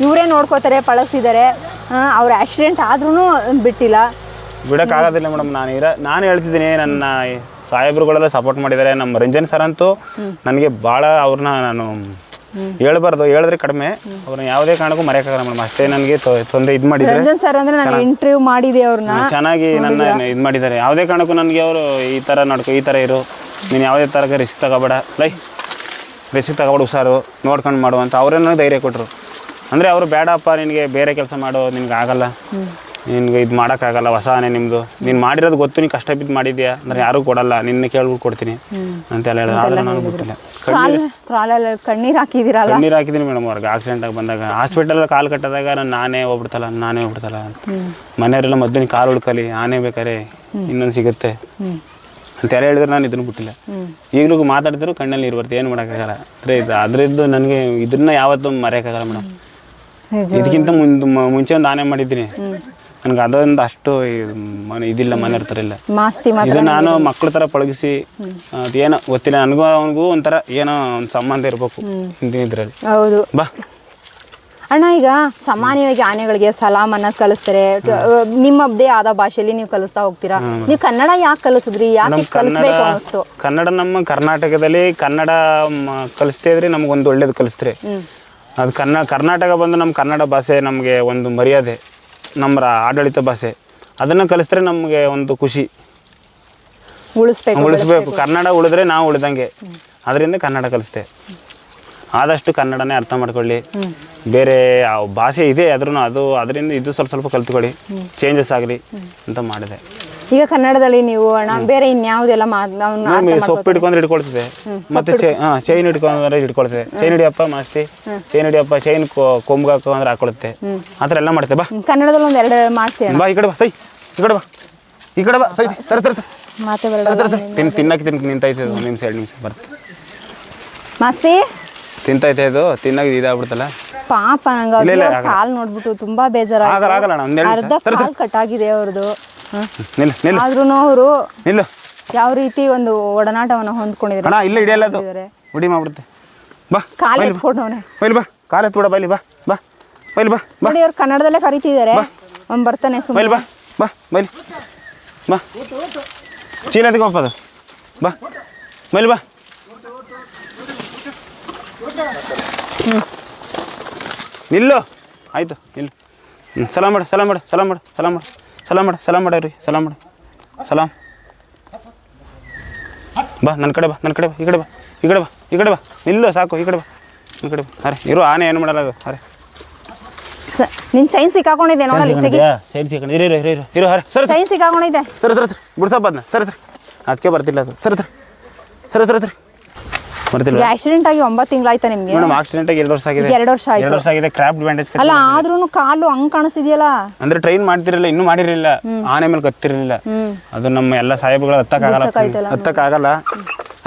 ಇವರೇ ನೋಡ್ಕೋತಾರೆ ಪಳಗಿಸಿದ್ದಾರೆ. ಅವ್ರ ಆಕ್ಸಿಡೆಂಟ್ ಆದ್ರೂ ಬಿಟ್ಟಿಲ್ಲ. ಬಿಡೋಕ್ಕಾಗೋದಿಲ್ಲ ಮೇಡಮ್ ನಾನು ಇರ ನಾನು ಹೇಳ್ತಿದ್ದೀನಿ ನನ್ನ ಸಾಹೇಬ್ರುಗಳೆಲ್ಲ ಸಪೋರ್ಟ್ ಮಾಡಿದ್ದಾರೆ. ನಮ್ಮ ರಂಜನ್ ಸರ್ ಅಂತೂ ನನಗೆ ಭಾಳ ಅವ್ರನ್ನ ನಾನು ಹೇಳ್ಬಾರ್ದು ಹೇಳಿದ್ರೆ ಕಡಿಮೆ. ಅವ್ರನ್ನ ಯಾವುದೇ ಕಾರಣಕ್ಕೂ ಮರೆಯೋಕ್ಕಾಗಲ್ಲ ಮೇಡಮ್ ಅಷ್ಟೇ ನನಗೆ ತೊಂದರೆ ಇದು ಮಾಡಿದ್ದಾರೆ ರಂಜನ್ ಸರ್ ಅಂದ್ರೆ ನಾನು ಇಂಟರ್ವ್ಯೂ ಮಾಡಿದೆ ಅವ್ರನ್ನ. ಚೆನ್ನಾಗಿ ನನ್ನ ಇದು ಮಾಡಿದ್ದಾರೆ. ಯಾವುದೇ ಕಾರಣಕ್ಕೂ ನನಗೆ ಅವರು ಈ ಥರ ನಡ್ಕೊ ಈ ಥರ ಇರು. ನೀನು ಯಾವುದೇ ಥರಕ್ಕೆ ರಿಸ್ಕ್ ತಗೋಬೇಡ. ಲೈ ರಿಸ್ಕ್ ತಗೋಬೇಡ ಹುಷಾರು. ನೋಡ್ಕೊಂಡು ಮಾಡು ಅಂತ ಅವರೇನೋ ಧೈರ್ಯ ಕೊಟ್ಟರು ಅಂದರೆ ಅವರು ಬೇಡಪ್ಪ ನಿನಗೆ ಬೇರೆ ಕೆಲಸ ಮಾಡೋ ನಿನ್ಗೆ ಆಗಲ್ಲ. ನಿನ್ಗೆ ಇದು ಮಾಡೋಕ್ಕಾಗಲ್ಲ ಹೊಸ ಆನೆ ನಿಮ್ಮದು ನೀನು ಮಾಡಿರೋದು ಗೊತ್ತು ನೀನು ಕಷ್ಟ ಬಿದ್ದು ಮಾಡಿದ್ಯಾ? ಅಂದ್ರೆ ಯಾರೂ ಕೊಡಲ್ಲ ನಿನ್ನ ಕೇಳ್ಬಿಟ್ಟು ಕೊಡ್ತೀನಿ ಅಂತೆಲ್ಲ ಹೇಳಿದ್ರು. ಆದ್ರೆ ನಾನು ಗೊತ್ತಿಲ್ಲ. ಕಣ್ಣೀರ್ ಹಾಕಿದಿರಲ್ಲ? ಕಣ್ಣೀರು ಹಾಕಿದ್ದೀನಿ ಮೇಡಮ್ ಅವ್ರಿಗೆ. ಆಕ್ಸಿಡೆಂಟ್ ಆಗಿ ಬಂದಾಗ. ಹಾಸ್ಪಿಟಲ್ ಕಾಲು ಕಟ್ಟದಾಗ ನಾನು ನಾನೇ ಹೋಗ್ಬಿಡ್ತಲ್ಲ ನಾನೇ ಹೋಗ್ಬಿಡ್ತಲ್ಲ ಮನೆಯವರೆಲ್ಲ ಮದ್ದಿನ ಕಾಲು ಹುಡ್ಕಲಿ ಆನೆ ಬೇಕಾರೆ ಇನ್ನೊಂದು ಸಿಗುತ್ತೆ ಅಂತೆಲ್ಲ ಹೇಳಿದ್ರೆ ನಾನು ಇದನ್ನು ಬಿಟ್ಟಿಲ್ಲ. ಈಗಲೂ ಮಾತಾಡಿದ್ರು ಕಣ್ಣಲ್ಲಿ ನೀರು ಏನು ಮಾಡೋಕ್ಕಾಗಲ್ಲ. ಅಂದರೆ ಇದು ಅದರದ್ದು ನನಗೆ ಇದನ್ನ ಯಾವತ್ತೂ ಮರೆಯೋಕ್ಕಾಗಲ್ಲ ಮೇಡಮ್. ಇದಕ್ಕಿಂತ ಮುಂದೆ ಮುಂಚೆ ಒಂದು ಆನೆ ಮಾಡಿದ್ದೀನಿ. ನನಗೆ ಅದೊಂದು ಅಷ್ಟು ಮನೆ ಇದಿಲ್ಲ ಮನೆ ಇರ್ತಾರಿಲ್ಲ ಮಾಸ್ತಿ ಮಾತ್ರ ಇದು ನಾನು ಮಕ್ಕಳ ಥರ ಪಳಗಿಸಿ ಅದೇನೋ ಗೊತ್ತಿಲ್ಲ ನನಗೂ ಅವನಿಗೂ ಒಂಥರ ಏನೋ ಒಂದು ಸಂಬಂಧ ಇರಬೇಕು ಹಿಂದಿನ ಇದರಲ್ಲಿ. ಹೌದು. ಬಾ. ಅಣ್ಣ ಈಗ ಸಾಮಾನ್ಯವಾಗಿ ಆನೆಗಳಿಗೆ ಸಲಾಮ್ ಅನ್ನೋದು ಕಲಿಸ್ತಾರೆ ಟ- ನಿಮ್ಮದೇ ಆದ ಭಾಷೆಯಲ್ಲಿ ನೀವು ಕಲಿಸ್ತಾ ಹೋಗ್ತೀರಾ? ನೀವು ಕನ್ನಡ ಯಾಕೆ ಕಲಿಸಿದ್ರಿ? ಯಾಕೆ ಕನ್ನಡ ಕಲಿಸ್ಬೇಕು ಅನ್ನಿಸ್ತು? ಕನ್ನಡ ನಮ್ಮ ಕರ್ನಾಟಕದಲ್ಲಿ ಕನ್ನಡ ಮ- ಕಲಿಸ್ತಾ ಇದ್ರೆ ನಮಗೊಂದು ಒಳ್ಳೇದು ಕಲಿಸ್ತಾರೆ. ಅದು ಕನ್ನ ಕರ್ನಾಟಕ ಬಂದು ನಮ್ಮ ಕನ್ನಡ ಭಾಷೆ ನಮಗೆ ಒಂದು ಮರ್ಯಾದೆ ನಮ್ಮ ಆಡಳಿತ ಭಾಷೆ. ಅದನ್ನು ಕಲಿಸಿದ್ರೆ ನಮಗೆ ಒಂದು ಖುಷಿ. ಉಳಿಸ್ಬೇಕು ಉಳಿಸ್ಬೇಕು. ಕನ್ನಡ ಉಳಿದ್ರೆ ನಾವು ಉಳಿದಂಗೆ. ಅದರಿಂದ ಕನ್ನಡ ಕಲಿಸ್ತೆ ಆದಷ್ಟು ಕನ್ನಡನೇ ಅರ್ಥ ಮಾಡ್ಕೊಳ್ಳಿ. ಬೇರೆ ಯಾವ ಭಾಷೆ ಇದೆ ಆದ್ರೂ ಅದು ಅದರಿಂದ ಇದು ಸ್ವಲ್ಪ ಸ್ವಲ್ಪ ಕಲ್ತ್ಕೊಳ್ಳಿ. ಚೇಂಜಸ್ ಆಗಲಿ ಅಂತ ಮಾಡಿದೆ. ಈಗ ಕನ್ನಡದಲ್ಲಿ ನೀವು ಅಣ್ಣ ಬೇರೆ ಇನ್ಯಾವುದೆಲ್ಲ ಮಾತ್ ನಾವು ನಮಗೆ ಸೊಪ್ಪು ಹಿಡ್ಕೊಂಡ್ರೆ ಹಿಡ್ಕೊಳ್ತದೆ. ಮತ್ತೆ ಚೈ ಹಾ ಚೈನ್ ಹಿಡ್ಕೊಂಡ್ರೆ ಹಿಡ್ಕೊಳ್ತದೆ. ಚೈನ್ ಹಿಡಿಯಪ್ಪ ಮಾಸ್ತಿ ಚೈನ್ ಹಿಡಿಯಪ್ಪ ಚೈನ್ ಕೊಂಬು ಹಾಕೊಂಡ್ರೆ ಅಂದ್ರೆ ಹಾಕೊಳುತ್ತೆ ಆ ಥರ ಎಲ್ಲ ಮಾಡ್ತೇವೆ ಬಾ. ಕನ್ನಡದಲ್ಲಿ ಒಂದ್ ಎರಡು ಮಾಡಿಸಿ ಅಣ್ಣ. ಬಾ ಈ ಕಡೆ ಬಾ ಸೈ. ಈ ಕಡೆ ಬಾ. ಈ ಕಡೆ ಬಾ ಸೈ. ಸರಿ ಸರಿ ಮಾತೆ ಬರಲ್ಲ ತಿನ್ ತಿನ್ನಕ್ಕೆ ತಿನ್ ನಿಂತೈತೆ ಒಂದು ನಿಮಿಷ ಎರಡು ನಿಮಿಷ ಬರುತ್ತೆ ಮಾಸ್ತಿ? ತಿಂತೈತೆ ಇದು. ತಿನ್ನಕ್ಕೆ ಇದಾಗ್ಬಿಡ್ತಲ್ಲ. ಪಾಪ ನಂಗೆ ಇಲ್ಲ, ಇಲ್ಲ, ಕಾಲ್ ನೋಡ್ಬಿಟ್ಟು ತುಂಬಾ ಬೇಜಾರಾಗಿ ಆಗಲ್ಲ ಆಗಲ್ಲ ಅಣ್ಣ. ಅರ್ಧ ಕಾಲ್ ಕಟ್ಟಾಗಿದೆ ಅವ್ರದ್ದು ನಿಲ್ಲು ನಿಲ್ಲು. ಆದ್ರೂ ಅವರು ನಿಲ್ಲು. ಯಾವ ರೀತಿ ಒಂದು ಒಡನಾಟವನ್ನು ಹೊಂದ್ಕೊಂಡಿದ್ದಾರೆ ಅಣ್ಣ ಇಲ್ಲ ಹಿಡಿಯಲ್ಲ ಅದು. ಹುಡಿ ಮಾಡ್ಬಿಡುತ್ತೆ. ಬಾ ಕಾಲು ಎತ್ಕೊಂಡವನೆ. ಬೈಲಿ ಬಾ ಕಾಲು ಎತ್ಬಿಡ ಬೈಲಿ ಬಾ ಬಾ ಬೈಲಿ ಬಾ ನೋಡಿ ಅವ್ರು ಕನ್ನಡದಲ್ಲೇ ಕರಿತಿದ್ದಾರೆ. ಅವ್ನು ಬರ್ತಾನೆ ಸುಮ್ಮನೆ ಬಾ ಬಾ ಬೈಲಿ. ಬಾ. ಚೀಲ ಅದು ಬಾ ಬೈಲಿ ಬಾ. ನಿಲ್ಲು. ಆಯಿತು ನಿಲ್ಲು. ಹ್ಞೂ ಸಲಾಮ್ ಮಾಡು ಸಲಾಮ್ ಮಾಡು ಸಲಾಮ್ ಮಾಡು ಸಲಾಮ್ ಮಾಡು. ಸಲಾಮ್ ಮಾಡ ಸಲಾಮ್ ಮಾಡ್ರಿ ಸಲಾಮ್ ಮಾಡ ಸಲಾಮ್. ಬಾ ನನ್ನ ಕಡೆ ಬಾ ನನ್ನ ಕಡೆ ಬಾ ಈ ಕಡೆ ಬಾ ಈ ಕಡೆ ಬಾ ಈ ಕಡೆ ಬಾ. ನಿಲ್ಲು ಸಾಕು ಈ ಕಡೆ ಬಾ. ಈ ಕಡೆ ಬಾ. ಅರೆ ಇರೋ ಆನೆ ಏನು ಮಾಡಲ್ಲ ಅದು ಅರೆ. ಸ- ನಿನ್ ಚೈನ್ ಸಿಕ್ಕಾಕೊಂಡಿದೆ ನೋಡಲ್ಲ ತೆಗಿ. ಚೈನ್ ಇರು ಇರು ಇರು ಇರೋ ಇರು ಅರೆ ಸರ್ ಚೈನ್ ಸಿಕ್ಕಾಕೊಂಡಿದೆ ಸರ್ ಸರ್ ಸರಿ ಬಿಡ್ಸಪ್ಪ ಅದನ್ನ ಸರ್ ಸರ್. ಅದಕ್ಕೆ ಬರ್ತಿಲ್ಲ ಅದು. ಸರ್ ಸರ್ ಸರ್ ಸರಿ ಸರಿ. ಬರ್ತಿಲ್ಲ ಆಕ್ಸಿಡೆಂಟ್ ಆಗಿ ಒಂಬತ್ತು ತಿಂಗಳಾಯ್ತಾ ನಿಮ್ಗೆ? ಮೇಡಮ್ ಆಕ್ಸಿಡೆಂಟ್ ಆಗಿ ಎರಡು ವರ್ಷ ಆಗಿದೆ. ಎರಡು ವರ್ಷ ಆಯ್ತು. ಎರಡು ವರ್ಷ ಆಗಿದೆ ಕ್ರಾಫ್ಟ್ ಬ್ಯಾಂಡೇಜ್ ಅಲ್ಲ ಆದ್ರೂ ಕಾಲು ಹಂಗ್ ಕಾಣಿಸ್ತಿದೆಯಲ್ಲ? ಅಂದ್ರೆ ಟ್ರೈನ್ ಮಾಡ್ತಿರಲಿಲ್ಲ ಇನ್ನೂ ಮಾಡಿರಲಿಲ್ಲ. ಆನೆ ಮೇಲೆ ಕತ್ತಿರಲಿಲ್ಲ. ಅದು ನಮ್ಮ ಎಲ್ಲ ಸಾಹೇಬ್ಗಳು ಹತ್ತಕ್ಕಾಗಲ್ಲ. ಹತ್ತಕ್ಕಾಗಲ್ಲ.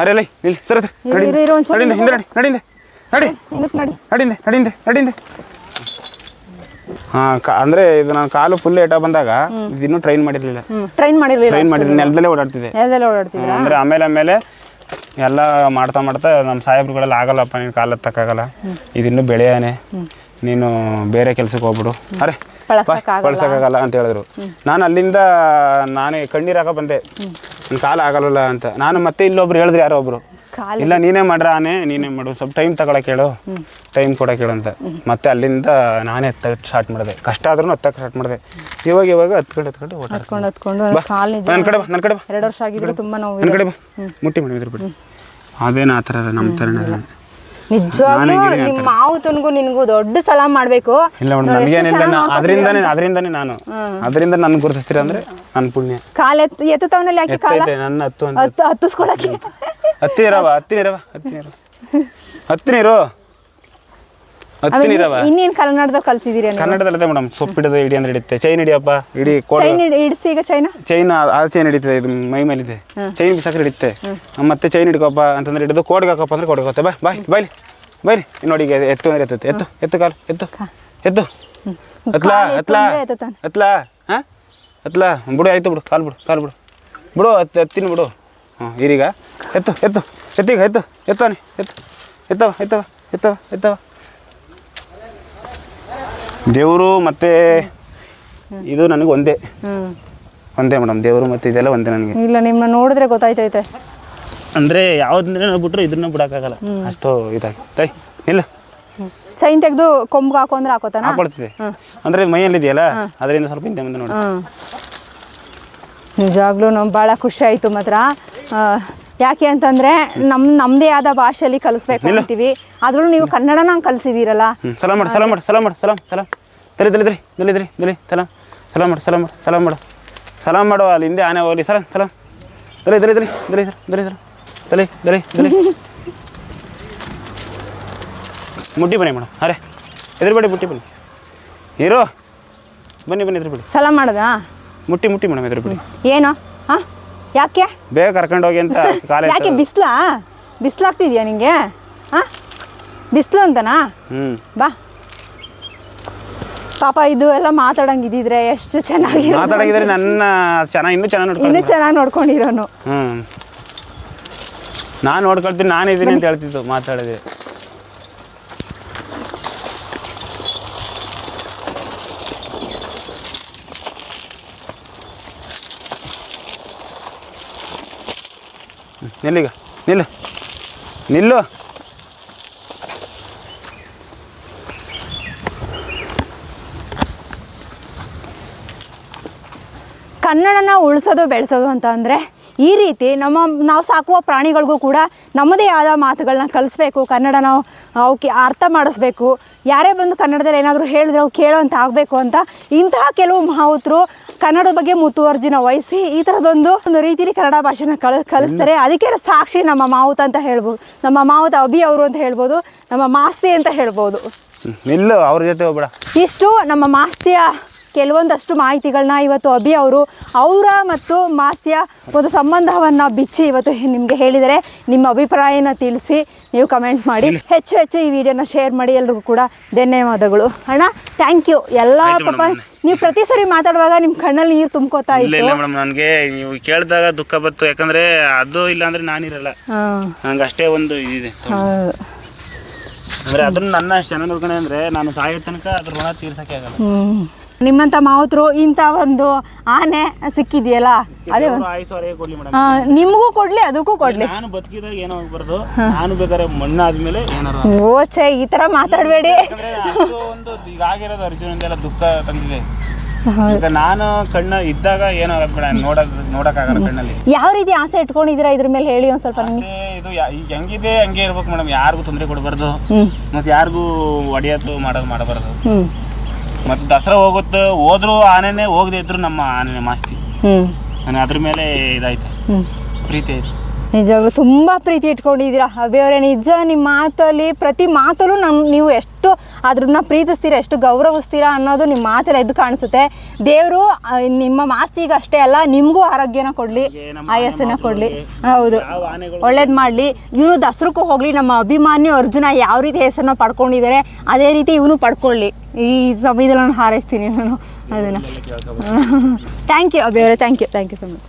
ಅರೆ ಲೈ ಇಲ್ಲಿ ಸರಿ ನಡಿಂದೆ. ಹಿಂದೆ ನಡಿ ನಡಿಂದೆ. ನಡಿ. ನಡಿಂದೆ ನಡಿಂದೆ ನಡಿಂದೆ. ಹಾಂ ಅಂದರೆ ಇದು ನಾನು ಕಾಲು ಫುಲ್ ಏಟ ಬಂದಾಗ ಇದಿನ್ನೂ ಟ್ರೈನ್ ಮಾಡಿರಲಿಲ್ಲ. ಟ್ರೈನ್ ಮಾಡಿರ್ಲಿಲ್ಲ ಟ್ರೈನ್ ಮಾಡಿರ್ಲಿಲ್ಲ ನೆಲದಲ್ಲೇ ಓಡಾಡ್ತಿದೆ ನೆಲದಲ್ಲಿ ಅಂದ್ರೆ ಆಮೇಲೆ ಆಮೇಲೆ ಎಲ್ಲ ಮಾಡ್ತಾ ಮಾಡ್ತಾ ನಮ್ಮ ಸಾಹೇಬ್ರುಗಳೆಲ್ಲ ಆಗಲ್ಲಪ್ಪ ನೀನು ಕಾಲ ತಕ್ಕಾಗಲ್ಲ ಇದಿನ್ನೂ ಬೆಳೆಯಾನೆ. ನೀನು ಬೇರೆ ಕೆಲ್ಸಕ್ಕೆ ಹೋಗ್ಬಿಡು. ಅರೆ ಕಳ್ಸಕ್ಕಾಗಲ್ಲ ಬಳಸಕ್ಕಾಗಲ್ಲ ಅಂತ ಹೇಳಿದ್ರು. ನಾನು ಅಲ್ಲಿಂದ ನಾನೇ ಕಣ್ಣೀರಾಗ ಬಂದೆ. ನನ್ನ ಕಾಲ ಆಗಲ್ಲ ಅಂತ. ನಾನು ಮತ್ತೆ ಇಲ್ಲೊಬ್ರು ಹೇಳಿದ್ರು ಯಾರೋ ಒಬ್ರು. ಕಾಲು. ಇಲ್ಲ ನೀನೇ ಮಾಡ್ರ ಆನೆ ನೀನೇ ಮಾಡು. ಸ್ವಲ್ಪ ಟೈಮ್ ತಗೊಳಕ್ ಹೇಳು. ಟೈಮ್ ಕೊಡಕ್ಕೆ ಹೇಳು ಅಂತ ಮತ್ತೆ ಅಲ್ಲಿಂದ ನಾನೇ ಸ್ಟಾರ್ಟ್ ಮಾಡಿದೆ. ಕಷ್ಟ ಆದ್ರೂ ಹತ್ತಕ್ಕೆ ಸ್ಟಾರ್ಟ್ ಮಾಡಿದೆ. ಇವಾಗ ಇವಾಗ ಹತ್ಕೊಂಡು ಹತ್ಕೊಂಡು ಹತ್ಕೊಂಡು ಹತ್ಕೊಂಡು ಕಾಲು ನಿಜ ನನ್ನ ಕಡೆ ಬಾ ನನ್ನ ಕಡೆ ಬಾ. ಎರಡು ವರ್ಷ ಆಗಿದ್ರು ತುಂಬಾ ನೋವು ನನ್ನ ಕಡೆ ಬಾ. ಮುಟ್ಟಿ ಮಾಡಿದ್ರು ಬಿಡಿ ಅದೇನು ಆ ಥರ ನಮ್ಮ ಥರ ನಿಜವಾಗ್ಲೂ ನಿಮ್ಮ ಮಾವುತನ್ಗೂ ನಿನ್ಗೂ ದೊಡ್ಡ ಸಲಾಮ್ ಮಾಡ್ಬೇಕು. ಇಲ್ಲ ಮೇಡಮ್ ಚೆನ್ನಾಗ್ ಅದರಿಂದನೇ ಅದರಿಂದನೇ ನಾನು. ಅದರಿಂದ ನನ್ನ ಗುರುತಿಸ್ತೀರ ಅಂದ್ರೆ ನನ್ನ ಪುಣ್ಯ. ಕಾಲ ಎತ್ ಎತ್ತವನಲ್ಲಿ ಯಾಕೆ ಕಾಲ? ಎತ್ತೈತೆ ನನ್ನ ಹತ್ತು ಅಂತ. ಹತ್ತು ಹತ್ತಿಸ್ಕೊಳಕ್ಕೆ. ಹತ್ತಿರವ ಹತ್ತಿ ಹತ್ತಿರ ಹತ್ತಿ ಇರವ ಹತ್ತಿ ನೀರು ಹತ್ತಿ ನೀರವ ಇನ್ನೇನ್ ಕನ್ನಡದಾಗ ಕಲ್ಸಿದೀರಿ ಕನ್ನಡದಲ್ಲದೆ ಮೇಡಮ್ ಸೊಪ್ಪು ಹಿಡಿದು ಇಡಿ ಅಂದ್ರೆ ಹಿಡಿಯುತ್ತೆ. ಚೈನ್ ಹಿಡಿಯಪ್ಪ ಇಡಿ ಕೋಡ್ ಚೈನ್ ಇಡಿಸಿ ಈಗ ಚೈನಾ ಚೈನ್ ಆ ಚೈನ್ ಹಿಡಿತದೆ ಇದು ಮೈ ಮೇಲಿದೆ. ಚೈನ್ ಬಿಸಾಕ್ರೆ ಹಿಡಿಯುತ್ತೆ. ಮತ್ತೆ ಚೈನ್ ಹಿಡ್ಕೊಪ್ಪ ಅಂತಂದ್ರೆ ಹಿಡಿದು ಕೋಡ್ಗೆ ಹಾಕಪ್ಪ ಅಂದ್ರೆ ಕೋಡ್ಗೆ ಹೋಗುತ್ತೆ ಬಾ ಬಾಯ್ ಬಾಯ್ಲಿ ಬೈರಿ ನೋಡಿ ಈಗ ಎತ್ತು ಅಂದ್ರೆ ಎತ್ತುತ್ತೆ. ಎತ್ತು ಎತ್ತು ಕಾಲು ಎತ್ತು. ಎತ್ತು. ಅತ್ಲಾ ಅತ್ಲಾ. ಹತ್ಲಾ ಹಾಂ? ಅತ್ಲಾ ಬಿಡು ಆಯ್ತು ಬಿಡು ಕಾಲು ಬಿಡು ಕಾಲು ಬಿಡು. ಬಿಡು ಹತ್ತು ಎತ್ತಿನ ಬಿಡು. ಹ್ಞೂ ಈರೀಗ ಎತ್ತು ಎತ್ತು ಎತ್ತೀಗ ಎತ್ತು ಎತ್ತಾನೆ ಎತ್ತು ಎತ್ತವ ಎತ್ತವ ಎತ್ತವ ಎತ್ತವ ದೇವರು ಮತ್ತೆ ಇದು ನನಗೆ ಒಂದೇ. ಒಂದೇ ಮೇಡಮ್ ದೇವರು ಮತ್ತೆ ಇದೆಲ್ಲ ಒಂದೇ ನನಗೆ. ಇಲ್ಲ ನಿಮ್ಮ ನೋಡಿದ್ರೆ ಗೊತ್ತಾಯ್ತೈತೆ. ಅಂದರೆ ಯಾವ್ದನ್ನ ಬಿಟ್ರು ಇದನ್ನ ಬಿಡೋಕ್ಕಾಗಲ್ಲ. ಅಷ್ಟು ಇದಾಗಿ. ತೈ ಇಲ್ಲ ಚೈನ್ ತೆಗೆದು ಕೊಂಬು ಹಾಕೋ ಅಂದ್ರೆ ಹಾಕೋತಾನ? ಹಾಕೊಳ್ತಿದೆ ಅಂದ್ರೆ ಇದು ಮೈಯಲ್ಲಿ ಇದೆಯಲ್ಲ ಅದರಿಂದ ಸ್ವಲ್ಪ ಹಿಂದೆ ಮುಂದೆ ನೋಡಿ. ನಿಜಾಗ್ಲೂ ನಿಜವಾಗ್ಲೂ ನಮ್ಗೆ ಭಾಳ ಖುಷಿ ಆಯಿತು ಮಾತ್ರ. ಯಾಕೆ ಅಂತಂದ್ರೆ ನಮ್ ನಮ್ದೇ ಆದ ಭಾಷೆಯಲ್ಲಿ ಕಲಿಸ್ಬೇಕು ಅಂತೀವಿ ಆದ್ರೂ ನೀವು ಕನ್ನಡನ ಕಲಿಸಿದೀರಲ್ಲ ಸಲಾಮ್ ಮಾಡಿ ಸಲಾಮ್ ಮಾಡಿ ಸಲಾಮ್ ಸಲಾಮ್ ಸಲಾಮ್ ತಲೆ ತಲೆದ್ರಿ ನಿಲ್ಲಿದ್ರಿ ನಿಲ್ಲಿ ಸಲಾಮ್ ಸಲಾಮ್ ಮಾಡಿ ಸಲಾಮ್ ಮಾಡು ಸಲಾಮ್ ಮಾಡು ಸಲಾಮ್ ಮಾಡುವ ಅಲ್ಲಿ ಹಿಂದೆ ಆನೆ ಹೋಗಲಿ ಸಲಾಮ್ ಸಲಾಮ್ ದಲಿ ದಲಿ ದಲಿ ದಲಿ ಸರ್ ದಲಿ ಸರ್ ದಲಿ ದಲಿ ದಲಿ ಮುಟ್ಟಿ ಬನ್ನಿ ಮೇಡಮ್ ಅರೆ ಎದುರುಬೇಡಿ ಮುಟ್ಟಿ ಬನ್ನಿ ಏರೋ ಬನ್ನಿ ಬನ್ನಿ ಎದುರುಬೇಡಿ ಸಲಾಮ್ ಮಾಡದಾ ಮುಟ್ಟಿ ಮುಟ್ಟಿ ಮೇಡಮ್ ಎದುರುಬೇಡಿ ಏನು ಹಾಂ ಯಾಕೆ? ಬೇಗ ಕರ್ಕೊಂಡು ಹೋಗಿ ಅಂತ ಕಾಲೇಜ್ ಯಾಕೆ ಬಿಸ್ಲಾ? ಬಿಸ್ಲಾಗ್ತಿದ್ಯಾ ನಿಂಗೆ? ಹಾ ಬಿಸ್ಲು ಅಂತನಾ? ಹ್ಞೂ ಬಾ. ಪಾಪ ಇದು ಎಲ್ಲ ಮಾತಾಡಂಗಿದ್ದಿದ್ರೆ ಎಷ್ಟು ಚೆನ್ನಾಗಿ ಮಾತಾಡಿದ್ರೆ ನನ್ನ ಚೆನ್ನಾಗಿ ಇನ್ನೂ ಚೆನ್ನಾಗಿ ಇನ್ನೂ ನೋಡ್ಕೊಂಡು ಚೆನ್ನಾಗಿ ನೋಡ್ಕೊಂಡಿರೋನು. ಹ್ಞೂ ನಾನು ನೋಡ್ಕೊಳ್ತೀನಿ ನಾನು ಇದ್ದೀನಿ ಅಂತ ಹೇಳ್ತಿದ್ದು ಮಾತಾಡಿದೆ. ನಿಲ್ಲೀಗ. ನಿಲ್ಲು. ನಿಲ್ಲು. ಕನ್ನಡನ ಉಳಿಸೋದು ಬೆಳೆಸೋದು ಅಂತ ಅಂದರೆ ಈ ರೀತಿ ನಮ್ಮ ನಾವು ಸಾಕುವ ಪ್ರಾಣಿಗಳಿಗೂ ಕೂಡ ನಮ್ಮದೇ ಆದ ಮಾತುಗಳನ್ನ ಕಲಿಸ್ಬೇಕು. ಕನ್ನಡ ನಾವು ಅವಕ್ಕೆ ಅರ್ಥ ಮಾಡಿಸ್ಬೇಕು. ಯಾರೇ ಬಂದು ಕನ್ನಡದಲ್ಲಿ ಏನಾದರೂ ಹೇಳಿದ್ರೆ ಅವು ಕೇಳೋಂತ ಆಗಬೇಕು ಅಂತ ಇಂತಹ ಕೆಲವು ಮಹಾವತರು ಕನ್ನಡದ ಬಗ್ಗೆ ಮುತುವರ್ಜಿನ ವಹಿಸಿ ಈ ಥರದೊಂದು ಒಂದು ರೀತಿಯಲ್ಲಿ ಕನ್ನಡ ಭಾಷೆನ ಕಲ ಕಲಿಸ್ತಾರೆ. ಅದಕ್ಕೆ ಸಾಕ್ಷಿ ನಮ್ಮ ಮಾವುತ ಅಂತ ಹೇಳ್ಬೋದು. ನಮ್ಮ ಮಾವುತ ಅಭಿ ಅವರು ಅಂತ ಹೇಳ್ಬೋದು. ನಮ್ಮ ಮಾಸ್ತಿ ಅಂತ ಹೇಳ್ಬೋದು. ಇಲ್ಲ ಅವ್ರ ಜೊತೆ ಹೋಗ್ಬೇಡ. ಇಷ್ಟು ನಮ್ಮ ಮಾಸ್ತಿಯ ಕೆಲವೊಂದಷ್ಟು ಮಾಹಿತಿಗಳನ್ನ ಇವತ್ತು ಅಭಿ ಅವರು ಅವರ ಮತ್ತು ಮಾಸ್ಯ ಒಂದು ಸಂಬಂಧವನ್ನು ಬಿಚ್ಚಿ ಇವತ್ತು ನಿಮಗೆ ಹೇಳಿದರೆ ನಿಮ್ಮ ಅಭಿಪ್ರಾಯನ ತಿಳಿಸಿ ನೀವು ಕಮೆಂಟ್ ಮಾಡಿ. ಹೆಚ್ಚು ಹೆಚ್ಚು ಈ ವಿಡಿಯೋನ ಶೇರ್ ಮಾಡಿ. ಎಲ್ರಿಗೂ ಕೂಡ ಧನ್ಯವಾದಗಳು. ಅಣ್ಣ ಥ್ಯಾಂಕ್ ಯು ಎಲ್ಲ ಪಾಪ ನೀವು ಪ್ರತಿ ಸರಿ ಮಾತಾಡುವಾಗ ನಿಮ್ಮ ಕಣ್ಣಲ್ಲಿ ನೀರು ತುಂಬ್ಕೋತಾ ಇಲ್ಲ ಮೇಡಮ್ ನನಗೆ ನೀವು ಕೇಳಿದಾಗ ದುಃಖ ಬಂತು. ಯಾಕಂದ್ರೆ ಅದು ಇಲ್ಲ ಅಂದ್ರೆ ನಾನಿರಲ್ಲ. ಹಂಗಷ್ಟೇ ನಂಗೆ ಅಷ್ಟೇ ಒಂದು ಇದಿದೆ. ಅಂದ್ರೆ ಅದನ್ನ ನನ್ನ ಚೆನ್ನಾಗಿ ನೋಡ್ಕೊಂಡೆ ಅಂದ್ರೆ ನಾನು ಸಾಯೋ ತನಕ ಅದ್ರ ಋಣ ತೀರ್ಸಕ್ಕೆ ಆಗಲ್ಲ. ನಿಮ್ಮಂಥ ಮಾವುತರು ಇಂತ ಒಂದು ಆನೆ ಸಿಕ್ಕಿದೆಯಲ್ಲ? ಅದೇ ಆಯುಸ್ಸು ಕೊಡ್ಲಿ ಮೇಡಮ್. ನಿಮಗೂ ಕೊಡ್ಲಿ ಅದಕ್ಕೂ ಕೊಡ್ಲಿ. ನಾನು ಬದುಕಿದಾಗ ಏನೋ ಆಗ್ಬಾರ್ದು. ನಾನು ಬೇಕಾದ್ರೆ ಮಣ್ಣಾದ್ಮೇಲೆ ಏನಾರು ಓಚೆ ಈ ತರ ಮಾತಾಡಬೇಡಿ. ಯಾಕಂದ್ರೆ ಅದು ಒಂದು ಈಗ ಆಗಿರೋದು ಅರ್ಜುನಂದೆಲ್ಲ ದುಃಖ ತಂದಿದೆ. ಈಗ ನಾನು ಕಣ್ಣ ಇದ್ದಾಗ ಏನೋ ಆಗದ್ ಬೇಡ ನೋಡಕ್ ನೋಡಕ್ಕಾಗಲ್ಲ ಕಣ್ಣಲ್ಲಿ. ಯಾವ ರೀತಿ ಆಸೆ ಇಟ್ಕೊಂಡಿದ್ದೀರಾ ಇದ್ರ ಮೇಲೆ ಹೇಳಿ ಒಂದ್ ಸ್ವಲ್ಪ ನಂಗೆ ಅಷ್ಟೇ ಇದು ಯಾ- ಈಗ ಹೆಂಗಿದೆ ಹಂಗೆ ಇರ್ಬೇಕು ಮೇಡಮ್. ಯಾರಿಗೂ ತೊಂದರೆ ಕೊಡಬಾರ್ದು. ಮತ್ತೆ ಯಾರಿಗೂ ಒಡೆಯೋದು ಮಾಡೋದು ಮಾಡಬಾರ್ದು. ಮತ್ತೆ ದಸರಾ ಹೋಗುತ್ತೆ ಹೋದ್ರು ಆನೆನೇ ಹೋಗದೆ ಇದ್ರು ನಮ್ಮ ಆನೆನೇ ಮಾಸ್ತಿ. ಹ್ಮ್. ನನಗೆ ಅದ್ರ ಮೇಲೆ ಇದಾಯ್ತು. ಪ್ರೀತಿ ಆಯ್ತು. ನಿಜವಾಗ್ಲೂ ತುಂಬ ಪ್ರೀತಿ ಇಟ್ಕೊಂಡಿದ್ದೀರಾ. ಅಭಿಯವರೇ ನಿಜ ನಿಮ್ಮ ಮಾತಲ್ಲಿ ಪ್ರತಿ ಮಾತಲ್ಲೂ ನಮ್ ನೀವು ಎಷ್ಟು ಅದ್ರನ್ನ ಪ್ರೀತಿಸ್ತೀರಾ ಎಷ್ಟು ಗೌರವಿಸ್ತೀರಾ ಅನ್ನೋದು ನಿಮ್ಮ ಮಾತಲ್ಲಿ ಎದ್ದು ಕಾಣಿಸುತ್ತೆ. ದೇವರು ನಿಮ್ಮ ಮಾಸ್ತಿಗೆ ಅಷ್ಟೇ ಅಲ್ಲ ನಿಮಗೂ ಆರೋಗ್ಯನ ಕೊಡಲಿ ನಮ್ಮ ಆಯಸ್ಸನ್ನ ಕೊಡಲಿ. ಹೌದು. ಒಳ್ಳೇದು ಮಾಡಲಿ. ಇವನು ದಸರಕ್ಕೂ ಹೋಗಲಿ ನಮ್ಮ ಅಭಿಮಾನಿ ಅರ್ಜುನ ಯಾವ ರೀತಿ ಹೆಸರನ್ನ ಪಡ್ಕೊಂಡಿದ್ದಾರೆ ಅದೇ ರೀತಿ ಇವನು ಪಡ್ಕೊಳ್ಳಿ. ಈ ಸಮಯದಲ್ಲಿ ನಾನು ಹಾರೈಸ್ತೀನಿ ನಾನು. ಅದನ್ನು. Thank you ಅಭಿಯವರೇ thank you thank you so much